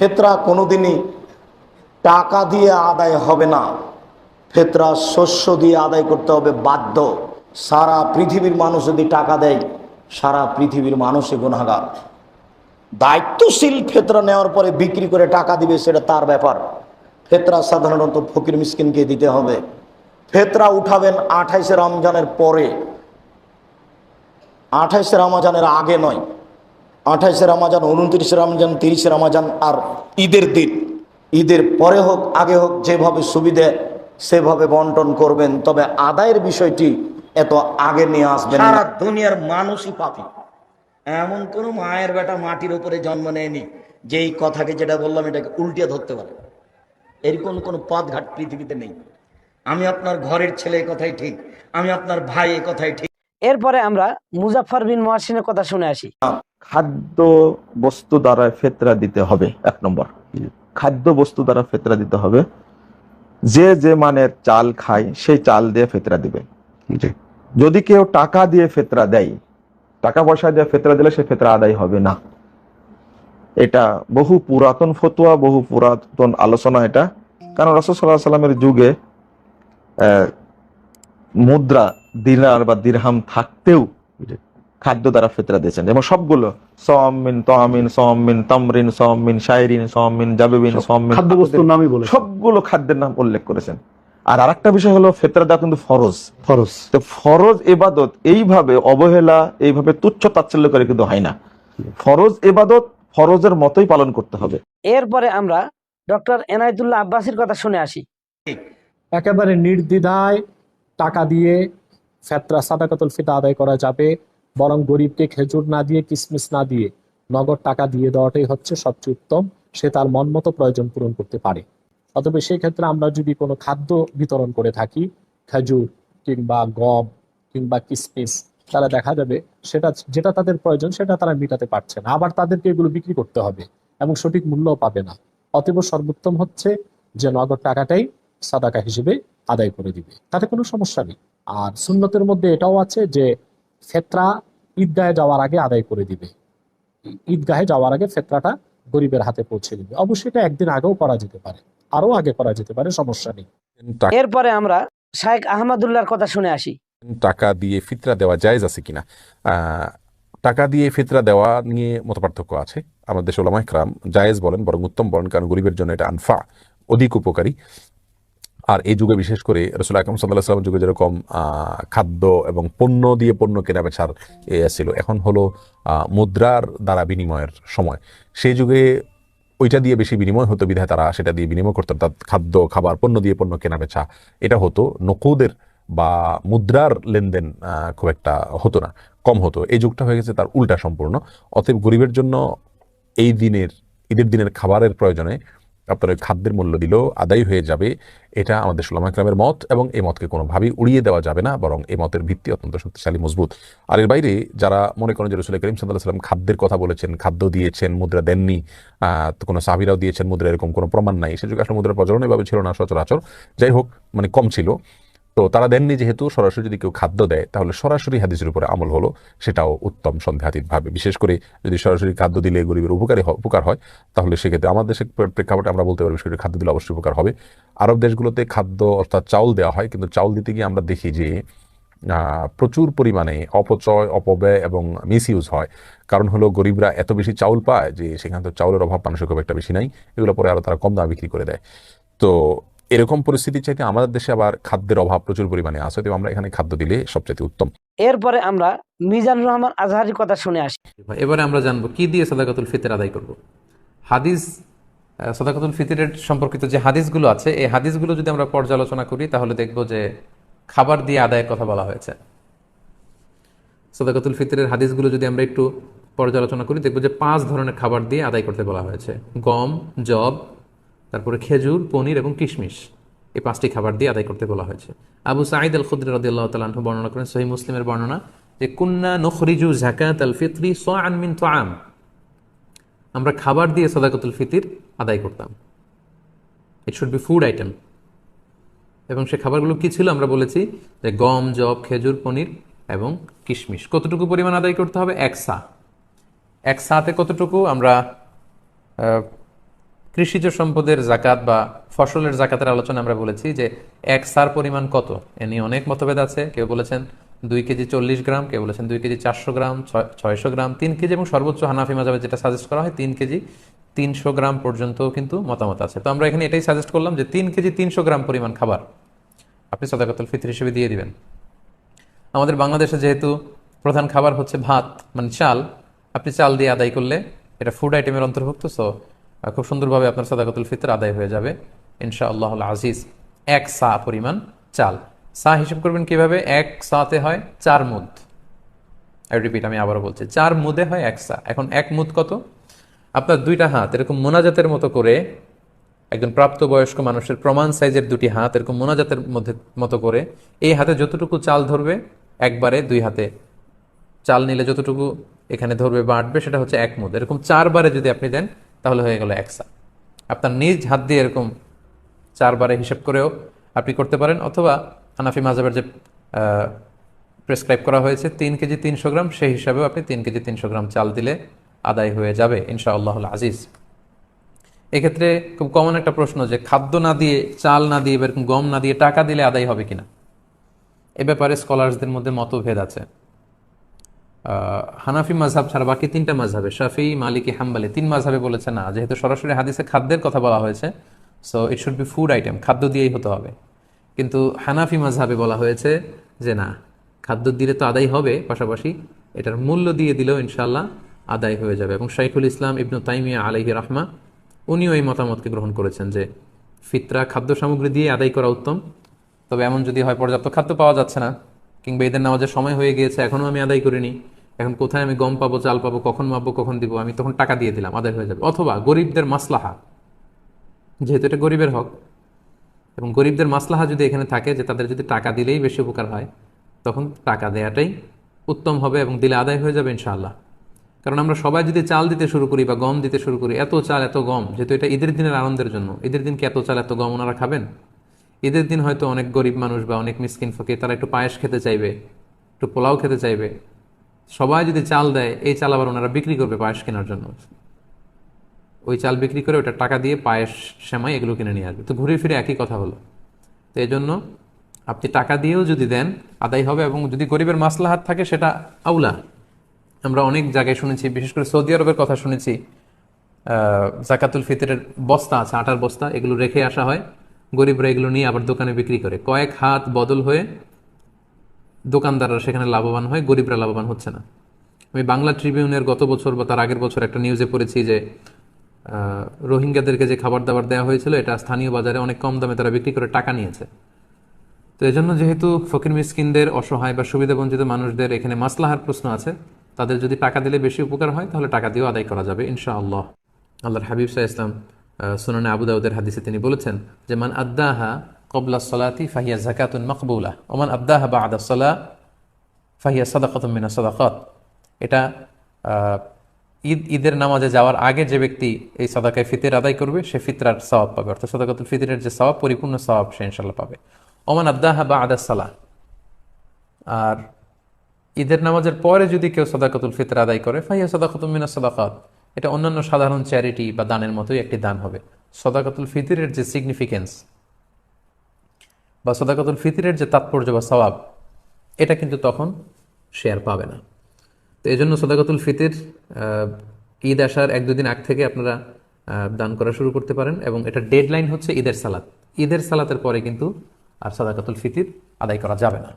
ফেতরা কোনোদিনই টাকা দিয়ে আদায় হবে না। ফেতরা শস্য দিয়ে আদায় করতে হবে বাধ্য। সারা পৃথিবীর মানুষ যদি টাকা দেয়, সারা পৃথিবীর মানুষই গুণাগার দায়িত্বশীল ফেতরা নেওয়ার পরে বিক্রি করে টাকা দিবে, সেটা তার ব্যাপার। ফেতরা সাধারণত ফকির মিসকিনকে দিতে হবে। ফেতরা উঠাবেন আঠাইশে রমজানের পরে। আঠাইশে রমজানের আগে নয় আঠাইশে রমজান উনত্রিশে রমজান তিরিশে রমজান আর ঈদের দিন। ঈদের পরে হোক আগে হোক যেভাবে সুবিধে সেভাবে বন্টন করবেন। তবে আদায়ের বিষয়টি এত আগে নিয়ে আসবেন সারা দুনিয়ার মানুষই পাপি। এমন কোন মায়ের বেটা মাটির উপরে জন্ম নেয়নি যেই কথাকে যেটা বললাম এটাকে উল্টিয়ে ধরতে পারে। এরকম কোনো পথঘাট পৃথিবীতে নেই। আমি আপনার ঘরের ছেলে কথাই ঠিক আমি আপনার ভাই কথাই ঠিক। এরপরে আমরা মুজাফফর বিন মহাসিনের কথা শুনে আসি। খাদ্য বস্তু দ্বারা ফেতরা দিতে হবে এক নম্বর। খাদ্য বস্তু দ্বারা ফেতরা দিতে হবে। যে যে মানের চাল খায় সেই চাল দিয়ে ফেতরা দিবে। যদি কেউ টাকা দিয়ে ফেতরা দেয় টাকা পয়সা দিয়ে ফেতরা দিলে সে ফেতরা আদায় হবে না। এটা বহু পুরাতন ফতুয়া বহু পুরাতন আলোচনা এটা। কারণ রসদ সাল্লাহ সাল্লামের যুগে আহ, মুদ্রা দিনার বা দিরহাম থাকতেও খাদ্য দ্বারা ফেতরা দিয়েছেন। এবং সবগুলো সমিন তমিন সমিন তামরিন সমিন শাইরিন সমিন জাবিবিন সমিন খাদ্যবস্তুর নামই বলে সবগুলো খাদ্যের নাম উল্লেখ করেছেন। আর আরেকটা বিষয় হলো ফেতরা দেওয়া কিন্তু ফরজ। ফরজ। তো ফরজ এবাদত এইভাবে অবহেলা এইভাবে তুচ্ছ তাচ্ছিল্য করে কিন্তু হয় না। ফরজ এবাদত ফরজের মতোই পালন করতে হবে। এরপরে আমরা ডক্টর এনায়তুল্লাহ আব্বাসির কথা শুনে আসি। একেবারে নির্দ্বিধায় টাকা দিয়ে ফেতরা সাদাকাতুল ফিতা আদায় করা যাবে। বরং গরিবকে খেজুর না দিয়ে, কিসমিস না দিয়ে নগদ টাকা দিয়ে দেওয়াটাই হচ্ছে সবচেয়ে উত্তম। সে তার মন মতো প্রয়োজন পূরণ করতে পারে। অতএব সেই ক্ষেত্রে আমরা যদি কোনো খাদ্য বিতরণ করে থাকি, খেজুর কিংবা গম কিংবা কিসমিস তারা দেখা যাবে সেটা, যেটা তাদের প্রয়োজন সেটা তারা মেটাতে পারছে না। আবার তাদেরকে এগুলো বিক্রি করতে হবে এবং সঠিক মূল্যও পাবে না। অতএব সর্বোত্তম হচ্ছে যে নগদ টাকাটাই সাদাকা হিসেবে আদায় করে দিবে। তাতে কোনো সমস্যা নেই। আর সুন্নতের মধ্যে এটাও আছে যে ফেতরা ঈদগাহে যাওয়ার আগে আদায় করে দিবে। ঈদগাহে যাওয়ার আগে ফেতরাটা গরিবের হাতে পৌঁছে দিবে। অবশ্যই এটা একদিন আগেও করা যেতে পারে। আরও আগে করা যেতে পারে সমস্যা নেই। এরপরে আমরা শাহেখ আহমদুল্লাহর কথা শুনে আসি। টাকা দিয়ে ফিতরা দেওয়া জায়েজ আছে কিনা? আহ, টাকা দিয়ে ফিতরা দেওয়া নিয়ে মত পার্থক্য আছে। আমাদের দেশে ওলামা ইকরাম জায়েজ বলেন বরং উত্তম বলেন কারণ গরিবের জন্য এটা আনফা অধিক উপকারী। আর এই যুগে বিশেষ করে রসুল আকরম সাল্লাহ সাল্লাম যুগে যেরকম খাদ্য এবং পণ্য দিয়ে পণ্য কেনা বেচার ছিল, এখন হলো মুদ্রার দ্বারা বিনিময়ের সময়। সেই যুগে ওইটা দিয়ে বেশি বিনিময় হতো, বিধায় তারা সেটা দিয়ে বিনিময় করতেন তার খাদ্য, খাবার, পণ্য দিয়ে পণ্য কেনা বেচা, এটা হতো, নকুদের বা মুদ্রার লেনদেন খুব একটা হতো না, কম হতো। এই যুগটা হয়ে গেছে তার উল্টা সম্পূর্ণ। অতএব গরিবের জন্য এই দিনের, ঈদের দিনের খাবারের প্রয়োজনে আপনার খাদ্যের মূল্য দিলেও আদায় হয়ে যাবে, এটা আমাদের সুলামা ইকলামের মত এবং এই মতকে কোনোভাবেই উড়িয়ে দেওয়া যাবে না, বরং এই মতের ভিত্তি অত্যন্ত শক্তিশালী, মজবুত। আর এর বাইরে যারা মনে করেন যে রসুল করিম সাল্লাহ সাল্লাম খাদ্যের কথা বলেছেন, খাদ্য দিয়েছেন, মুদ্রা দেননি কোনো সাবিরাও দিয়েছেন, মুদ্রা এরকম কোনো প্রমাণ নাই। সে যুগে আসলে মুদ্রার প্রচলন এভাবে ছিল না, সচরাচর। যাই হোক মানে কম ছিল। তো তারা দেননি যেহেতু সরাসরি যদি কেউ খাদ্য দেয়, তাহলে সরাসরি হাদিসের উপরে আমল হলো, সেটাও উত্তম সন্দেহাতীতভাবে। বিশেষ করে যদি সরাসরি খাদ্য দিলে গরিবের উপকারী উপকার হয়, তাহলে সেক্ষেত্রে আমাদের প্রেক্ষাপটে আমরা বলতে পারি বিশেষ করে খাদ্য দিলে অবশ্যই উপকার হবে। আরব দেশগুলোতে খাদ্য অর্থাৎ চাউল দেওয়া হয়, কিন্তু চাউল দিতে গিয়ে আমরা দেখি যে প্রচুর পরিমাণে অপচয়, অপব্যয় এবং মিস ইউজ হয়। কারণ হলো গরিবরা এত বেশি চাউল পায় যে সেখান থেকে চাউলের অভাব মানুষের খুব একটা বেশি নাই, এগুলো পরে আরও তারা কম দামে বিক্রি করে দেয়। তো এরকম পরিস্থিতির চাইতে আমাদের দেশে আবার খাদ্যের অভাব প্রচুর পরিমাণে আছে তো আমরা এখানে খাদ্য দিলে সবচেয়ে উত্তম। এরপরে আমরা মিজানুর রহমান আজহারির কথা শুনে আসি। এবারে আমরা জানব কি দিয়ে সাদাকাতুল ফিতর আদায় করব? হাদিস সাদাকাতুল ফিতরের সম্পর্কিত যে হাদিসগুলো আছে এই হাদিসগুলো যদি আমরা পর্যালোচনা করি তাহলে দেখব যে খাবার দিয়ে আদায়ের কথা বলা হয়েছে। সাদাকাতুল ফিতরের হাদিসগুলো যদি আমরা একটু পর্যালোচনা করি দেখব যে পাঁচ ধরনের খাবার দিয়ে আদায় করতে বলা হয়েছে। গম জব তারপরে খেজুর, পনির এবং কিশমিশ। এই পাঁচটি খাবার দিয়ে আদায় করতে বলা হয়েছে। আবু সাঈদ আল খুদ্র রদি আল্লাহ তালাহ বর্ণনা করেন সহি মুসলিমের বর্ণনা যে, কুন্না নখরিজু জাকাত আল ফিতরি সোয়ান মিন তোয়াম আমরা খাবার দিয়ে সদাকতুল ফিতির আদায় করতাম। It should be food item এবং সে খাবারগুলো কি ছিল আমরা বলেছি যে, গম জব খেজুর, পনির এবং কিশমিশ। কতটুকু পরিমাণ আদায় করতে হবে? এক সা। এক সাতে কতটুকু? আমরা কৃষিজ সম্পদের জাকাত বা ফসলের জাকাতের আলোচনা আমরা বলেছি যে এক সার পরিমাণ কত? এ নিয়ে অনেক মতভেদ আছে। কেউ বলেছেন দুই কেজি চল্লিশ গ্রাম, কেউ বলেছেন দুই কেজি চারশো গ্রাম, ছয়- ছয়শো গ্রাম, তিন কেজি এবং সর্বোচ্চ হানাফি মাজাবে যেটা সাজেস্ট করা হয়, তিন কেজি তিনশো গ্রাম পর্যন্ত কিন্তু মতামত আছে। তো আমরা এখানে এটাই সাজেস্ট করলাম যে তিন কেজি তিনশো গ্রাম পরিমাণ খাবার আপনি সদাকতুল ফিতর হিসেবে দিয়ে দিবেন। আমাদের বাংলাদেশে যেহেতু প্রধান খাবার হচ্ছে ভাত মানে চাল, আপনি চাল দিয়ে আদায় করলে এটা ফুড আইটেমের অন্তর্ভুক্ত সো খুব সুন্দরভাবে আপনার সাদাকাতুল ফিতর আদায় হয়ে যাবে। ইনশা আল্লাহ আজিজ, এক সা পরিমাণ চাল। সা হিসেব করবেন কীভাবে? এক সাতে হয় চার মুদ। রিপিট আমি আবারও বলছি, চার মুদে হয় এক সা। এখন এক মুদ কত? আপনার দুইটা হাত, এরকম মোনাজাতের মতো করে, একজন প্রাপ্তবয়স্ক মানুষের প্রমাণ সাইজের দুটি হাত, এরকম মোনাজাতের মধ্যে, মতো করে, এই হাতে যতটুকু চাল ধরবে, একবারে দুই হাতে চাল নিলে যতটুকু এখানে ধরবে বা আটবে, সেটা হচ্ছে এক মুদ। এরকম চারবারে যদি আপনি দেন তাহলে হয়ে গেল একসা। আপনার নিজ হাত দিয়ে এরকম চারবারে হিসাব করেও আপনি করতে পারেন, অথবা হানাফি মাজাবের যে প্রেসক্রাইব করা হয়েছে তিন কেজি তিনশো গ্রাম, সেই হিসাবেও আপনি তিন কেজি তিনশো গ্রাম চাল দিলে আদায় হয়ে যাবে ইনশা আল্লাহ আজিজ। এক্ষেত্রে খুব কমন একটা প্রশ্ন যে, খাদ্য না দিয়ে, চাল না দিয়ে এরকম গম না দিয়ে টাকা দিলে আদায় হবে কিনা? এ ব্যাপারে স্কলার্সদের মধ্যে মতভেদ আছে। হানাফি মাঝহাব ছাড়া বাকি তিনটা মাঝহাবে শাফি, মালিকি, হাম্বালি, তিন মাঝহাবে বলেছে না, যেহেতু সরাসরি হাদিসে খাদ্যের কথা বলা হয়েছে so it should be food item খাদ্য দিয়েই হতে হবে। কিন্তু হানাফি মাঝহাবে বলা হয়েছে যে না, খাদ্য দিলে তো আদায় হবে, পাশাপাশি এটার মূল্য দিয়ে দিলেও ইনশাল্লাহ আদায় হয়ে যাবে। এবং শাইখুল ইসলাম ইবনু তাইমিয়া আলাইহি রহমা, উনিও এই মতামতকে গ্রহণ করেছেন যে ফিতরা খাদ্য সামগ্রী দিয়ে আদায় করা উত্তম। তবে এমন যদি হয়, পর্যাপ্ত খাদ্য পাওয়া যাচ্ছে না। কিংবা ঈদের নামাজের সময় হয়ে গিয়েছে, এখনও আমি আদায় করিনি। এখন কোথায় আমি গম পাবো, চাল পাবো, কখন মাপবো, কখন দিব, আমি তখন টাকা দিয়ে দিলাম, আদায় হয়ে যাবে। অথবা গরিবদের মাসলাহা, যেহেতু এটা গরিবের হক, এবং গরিবদের মাসলাহা যদি এখানে থাকে যে তাদের যদি টাকা দিলেই বেশি উপকার হয়, তখন টাকা দেয়াটাই উত্তম হবে এবং দিলে আদায় হয়ে যাবে ইনশাআল্লাহ। কারণ আমরা সবাই যদি চাল দিতে শুরু করি বা গম দিতে শুরু করি, এত চাল, এত গম, যেহেতু এটা ঈদের দিনের আনন্দের জন্য, ঈদের দিনকে এত চাল, এত গম ওনারা খাবেন? ঈদের দিন হয়তো অনেক গরিব মানুষ বা অনেক মিসকিন ফকির, তারা একটু পায়েস খেতে চাইবে, একটু পোলাও খেতে চাইবে। সবাই যদি চাল দেয়, এই চাল আবার ওনারা বিক্রি করবে পায়েস কেনার জন্য। ওই চাল বিক্রি করে ওটা টাকা দিয়ে পায়েস সেমাই এগুলো কিনে নিয়ে আসবে। তো ঘুরে ফিরে একই কথা হলো। তো এই জন্য আপনি টাকা দিয়েও যদি দেন, আদায় হবে এবং যদি গরিবের মাসলাহাত থাকে, সেটা আউলা। আমরা অনেক জায়গায় শুনেছি, বিশেষ করে সৌদি আরবের কথা শুনেছি জাকাতুল ফিতরের বস্তা আছে, আটার বস্তা, এগুলো রেখে আসা হয়। গরিবরা এগুলো নিয়ে আবার দোকানে বিক্রি করে। কয়েক হাত বদল হয়ে দোকানদাররা সেখানে লাভবান হয়, গরিবরা লাভবান হচ্ছে না। আমি বাংলা ট্রিবিউনের গত বছর বা তার আগের বছর একটা নিউজে পড়েছি যে রোহিঙ্গাদেরকে যে খাবার দাবার দেওয়া হয়েছিল, এটা স্থানীয় বাজারে অনেক কম দামে তারা বিক্রি করে টাকা নিয়েছে। তো এই জন্য যেহেতু ফকির মিসকিনদের অসহায় বা সুবিধাবঞ্চিত মানুষদের এখানে মাসলাহার প্রশ্ন আছে, তাদের যদি টাকা দিলে বেশি উপকার হয়, তাহলে টাকা দিয়েও আদায় করা যাবে, ইনশাআল্লাহ। আল্লাহর হাবিব শাহ ইসলাম সুনানে আবু দাউদের হাদিসে তিনি বলেছেন যে, মান আদাহা কবলা সলাতি ফাহিয়া জাকাতুন মকবুলা ওমান আদাহা বা আদা সলা ফাহিয়া সাদাকাতুম মিনা সাদাকাত। এটা ঈদ, ঈদের নামাজে যাওয়ার আগে যে ব্যক্তি এই সাদাকায় ফিতের আদায় করবে, সে ফিতরার সওয়াব পাবে। অর্থাৎ সাদাকাতুল ফিতরের যে সওয়াব, পরিপূর্ণ সওয়াব সে ইনশাল্লাহ পাবে। ওমান আদাহা বা আদা সালা। আর ঈদের নামাজের পরে যদি কেউ সদাকতুল ফিতর আদায় করে ফাইয়া সদাকতুল মিনা সদাকাত। এটা অন্যান্য সাধারণ চ্যারিটি বা দানের মতোই একটি দান হবে। সদাকতুল ফিতিরের যে সিগনিফিকেন্স বা সদাকতুল ফিতরের যে তাৎপর্য বা স্বভাব এটা কিন্তু তখন শেয়ার পাবে না। তো এই জন্য সদাকতুল ফিতির ঈদ আসার এক দুদিন আগ থেকে আপনারা দান করা শুরু করতে পারেন এবং এটা ডেডলাইন হচ্ছে ঈদের সালাত। ঈদের সালাতের পরে কিন্তু আর সাদাকাতুল ফিতির আদায় করা যাবে না।